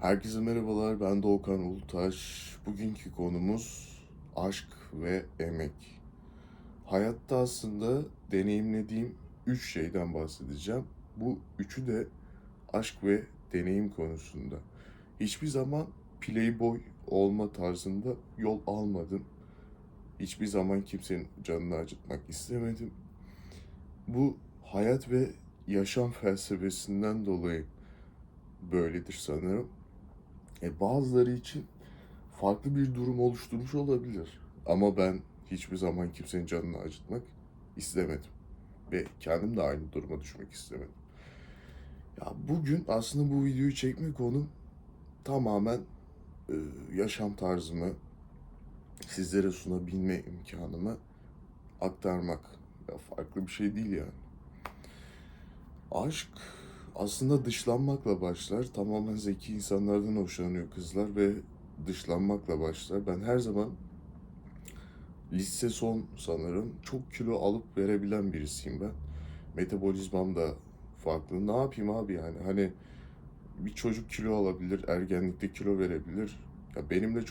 Herkese merhabalar, ben Doğukan Ulutaş. Bugünkü konumuz aşk ve emek. Hayatta aslında deneyimlediğim üç şeyden bahsedeceğim. Bu üçü de aşk ve deneyim konusunda. Hiçbir zaman playboy olma tarzında yol almadım. Hiçbir zaman kimsenin canını acıtmak istemedim. Bu hayat ve yaşam felsefesinden dolayı böyledir sanırım. E bazıları için farklı bir durum oluşturmuş olabilir. Ama ben hiçbir zaman kimsenin canını acıtmak istemedim. Ve kendim de aynı duruma düşmek istemedim. Ya bugün aslında bu videoyu çekme konum tamamen e, yaşam tarzımı sizlere sunabilme imkanımı aktarmak. Ya farklı bir şey değil yani. Aşk aslında dışlanmakla başlar. Tamamen zeki insanlardan hoşlanıyor kızlar ve dışlanmakla başlar. Ben her zaman lise son sanırım çok kilo alıp verebilen birisiyim ben. Metabolizmam da farklı. Ne yapayım abi yani hani bir çocuk kilo alabilir, ergenlikte kilo verebilir. Ya benim de çok